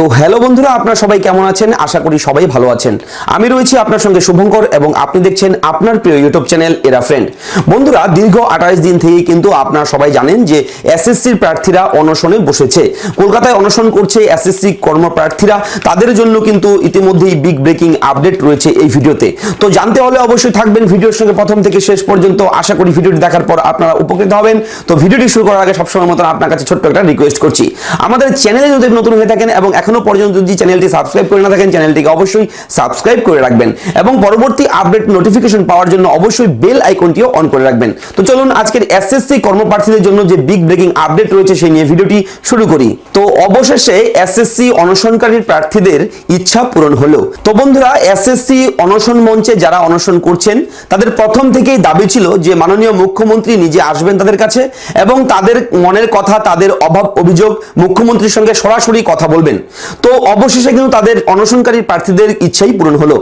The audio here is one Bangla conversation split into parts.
তো হ্যালো বন্ধুরা, আপনারা সবাই কেমন আছেন? আশা করি সবাই ভালো আছেন। আমি রয়েছি আপনার সঙ্গে শুভঙ্কর এবং আপনি দেখছেন আপনার প্রিয় ইউটিউব চ্যানেল এরা ফ্রেন্ড। বন্ধুরা, দীর্ঘ আঠাশ দিন থেকে কিন্তু আপনারা সবাই জানেন যে এসএসসির প্রার্থীরা অনশনে বসেছে। কলকাতায় অনশন করছে এসএসসি কর্মপ্রার্থীরা। তাদের জন্য কিন্তু ইতিমধ্যেই বিগ ব্রেকিং আপডেট রয়েছে এই ভিডিওতে। তো জানতে হলে অবশ্যই থাকবেন ভিডিওর সঙ্গে প্রথম থেকে শেষ পর্যন্ত। আশা করি ভিডিওটি দেখার পর আপনারা উপকৃত হবেন। তো ভিডিওটি শুরু করার আগে সবসময় মতন আপনার কাছে ছোট্ট একটা রিকোয়েস্ট করছি। আমাদের চ্যানেলে যদি নতুন হয়ে থাকেন এবং এখনও পর্যন্ত যদি চ্যানেলটি সাবস্ক্রাইব করে না থাকেন, চ্যানেলটিকে অবশ্যই সাবস্ক্রাইব করে রাখবেন এবং পরবর্তী আপডেট নোটিফিকেশন পাওয়ার জন্য অবশ্যই বেল আইকনটিও অন করে রাখবেন। তো চলুন আজকের এসএসসি কর্মপ্রার্থীদের জন্য যে বিগ ব্রেকিং আপডেট রয়েছে সেই নিয়ে ভিডিওটি শুরু করি। তো অবশেষে এসএসসি অনশনকারী প্রার্থীদের ইচ্ছা পূরণ হলো। তো বন্ধুরা এসএসসি অনশন মঞ্চে যারা অনশন করছেন, তাদের প্রথম থেকেই দাবি ছিল যে মাননীয় মুখ্যমন্ত্রী নিজে আসবেন তাদের কাছে এবং তাদের মনের কথা, তাদের অভাব অভিযোগ মুখ্যমন্ত্রীর সঙ্গে সরাসরি কথা বলবেন। তো অবশেষে কিন্তু তাদের অনশনকারী প্রার্থীদের ইচ্ছাই পূরণ হলো।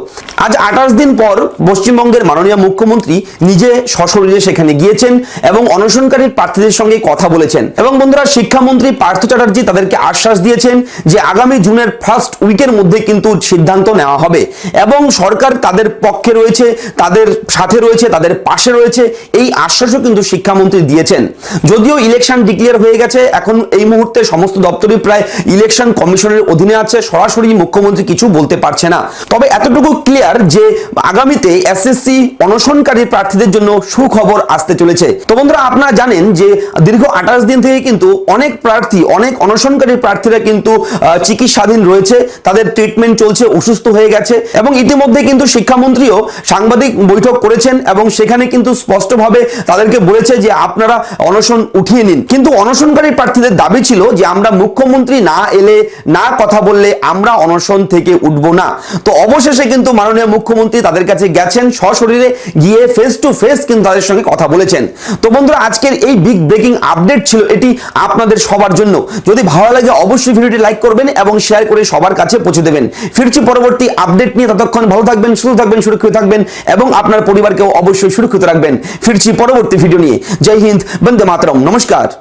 আজ আঠাশ দিন পর পশ্চিমবঙ্গের মাননীয় মুখ্যমন্ত্রী নিজে সশরীরে সেখানে গিয়েছেন এবং অনশনকারী প্রার্থীদের সঙ্গে কথা বলেছেন। এবং বন্ধুরা, শিক্ষামন্ত্রী পার্থ চ্যাটার্জি তাদেরকে আশ্বাস দিয়েছেন যে আগামী জুনের ফার্স্ট উইকের মধ্যে কিন্তু সিদ্ধান্ত নেওয়া হবে এবং সরকার তাদের পক্ষে রয়েছে, তাদের সাথে রয়েছে, তাদের পাশে রয়েছে, এই আশ্বাসও কিন্তু শিক্ষামন্ত্রী দিয়েছেন। যদিও ইলেকশন ডিক্লেয়ার হয়ে গেছে, এখন এই মুহূর্তে সমস্ত দপ্তরই প্রায় ইলেকশন কমিশনের অধীনে আছে, সরাসরি মুখ্যমন্ত্রী কিছু বলতে পারছে না। তবে এতটুকু ক্লিয়ার যে আগামীতে এসএসসি অনশনকারী প্রার্থীদের জন্য সুখবর আসতে চলেছে। তো বন্ধুরা, আপনারা জানেন যে দীর্ঘ আঠাশ দিন থেকে কিন্তু অনেক প্রার্থী, অনেক অনশনকারী প্রার্থীরা কিন্তু চিকিৎসাধীন রয়েছে। তাদের ট্রিটমেন্ট চলছে, অসুস্থ হয়ে গেছে এবং ইতিমধ্যে কিন্তু শিক্ষামন্ত্রীও সাংবাদিক বৈঠক করেছেন এবং সেখানে কিন্তু স্পষ্টভাবে তাদেরকে বলেছে যে আপনারা অনশন উঠিয়ে নিন। কিন্তু অনশনকারী প্রার্থীদের দাবি ছিল যে আমরা মুখ্যমন্ত্রী না এলে, না কথা বললে আমরা অনশন থেকে উঠব না? তো অবশেষে কিন্তু মাননীয় মুখ্যমন্ত্রী তাদের কাছে গেছেন, সশরীরে গিয়ে ফেস টু ফেস কিন্তু তাদের সঙ্গে কথা বলেছেন। তো বন্ধুরা, আজকের এই বিগ ব্রেকিং আপডেট ছিল এটি আপনাদের সবার জন্য। যদি ভালো লাগে অবশ্যই ভিডিওটি লাইক করবেন এবং শেয়ার করে সবার কাছে পৌঁছে দেবেন। ফিরছি পরবর্তী আপডেট নিয়ে, ততক্ষণ ভালো থাকবেন, সুস্থ থাকবেন, সুরক্ষিত থাকবেন এবং আপনার পরিবারকেও অবশ্যই সুরক্ষিত রাখবেন। ফিরছি পরবর্তী ভিডিও নিয়ে। জয় হিন্দ, বন্দে মাতরম, নমস্কার।